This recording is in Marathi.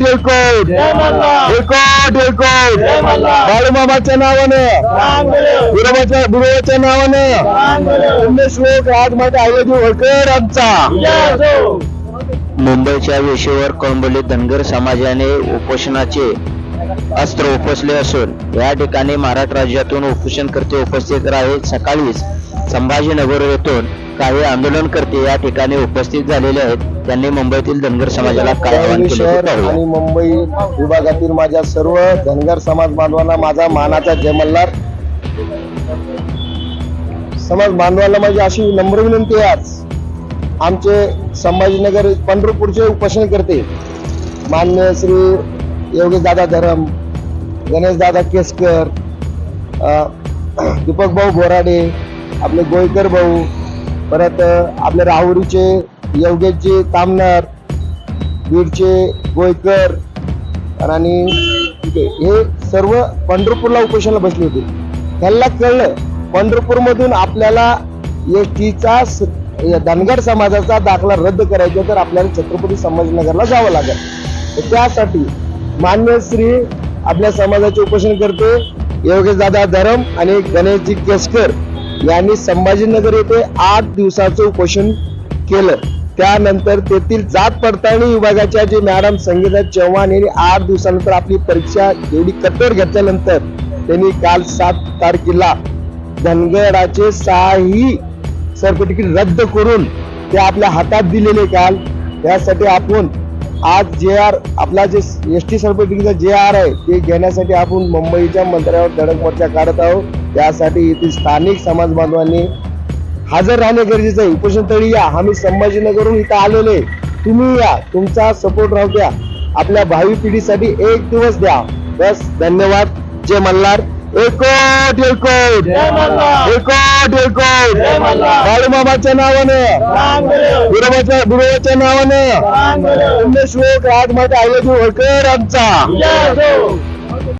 एकट एकट जय मल्हार एकट एकट जय मल्हार बाळूमामाच्या नावानं. चांगलं गुरुबाच्या गुरुबाच्या नावानं. राजमाता आयोजी होळकर आमचा. मुंबईच्या वेशीवर कळंबोली धनगर समाजाने उपोषणाचे अस्त्र उपसले असून या ठिकाणी महाराष्ट्र राज्यातून उपोषणकर्ते उपस्थित राहिले सकाळीच संभाजीनगर येथून काही आंदोलनकर्ते या ठिकाणी उपस्थित झालेले आहेत. त्यांनी मुंबईतील धनगर समाजाला काय आवाहन केले. आणि मुंबई विभागातील माझ्या सर्व धनगर समाज बांधवांना माझा मानाचा जय मल्हार समाज बांधवांना माझी अशी नम्र विनंती आहे आज आमचे संभाजीनगर पंढरपूरचे उपोषण करते मान्य श्री योगेश दादा धरम गणेश दादा केसकर दीपक भाऊ बोराडे आपले गोयकर भाऊ परत आपले राहुरीचे योगेशजी तामनार बीडचे गोयकर आणि हे सर्व पंढरपूरला उपोषणाला बसले होते. त्यांना कळलं पंढरपूरमधून आपल्याला एस टीचा धनगर समाजाचा दाखला रद्द करायचा तर आपल्याला छत्रपती संभाजीनगरला जावं लागेल. तर त्यासाठी मान्य श्री आपल्या समाजाचे उपोषण करते योगेश दादा धरम आणि गणेशजी केसकर यांनी संभाजीनगर येथे आठ दिवसाचं उपोषण केलं. त्यानंतर तेथील जात पडताळणी विभागाच्या जे मॅडम संगीता चव्हाण यांनी आठ दिवसानंतर आपली परीक्षा एवढी कठोर घेतल्यानंतर त्यांनी काल सात तारखेला धनगराचे सहाही सर्टिफिकेट रद्द करून ते आपल्या हातात दिलेले काल. त्यासाठी आपण आज जे आर आपला जे एस टी सर्टिफिकेटचा जे आर आहे ते घेण्यासाठी आपण मुंबईच्या मंत्र्यावर धडक मोर्चा काढत आहोत. त्यासाठी येथील स्थानिक समाज बांधवांनी हजर राहणे गरजेचं आहे. उपोषण तळी या. आम्ही संभाजीनगरहून इथं आलेले तुम्ही या. तुमचा सपोर्ट राहू द्या. आपल्या भावी पिढीसाठी एक दिवस द्या. बस धन्यवाद. जय मल्हार. एकोट एकोट एकोट एकोट बाळूमामाच्या नावानं. गुरुबाच्या गुरुबाच्या नावानं. पुण्यश्लोक राजमाता आयोजी होळकर आमचा.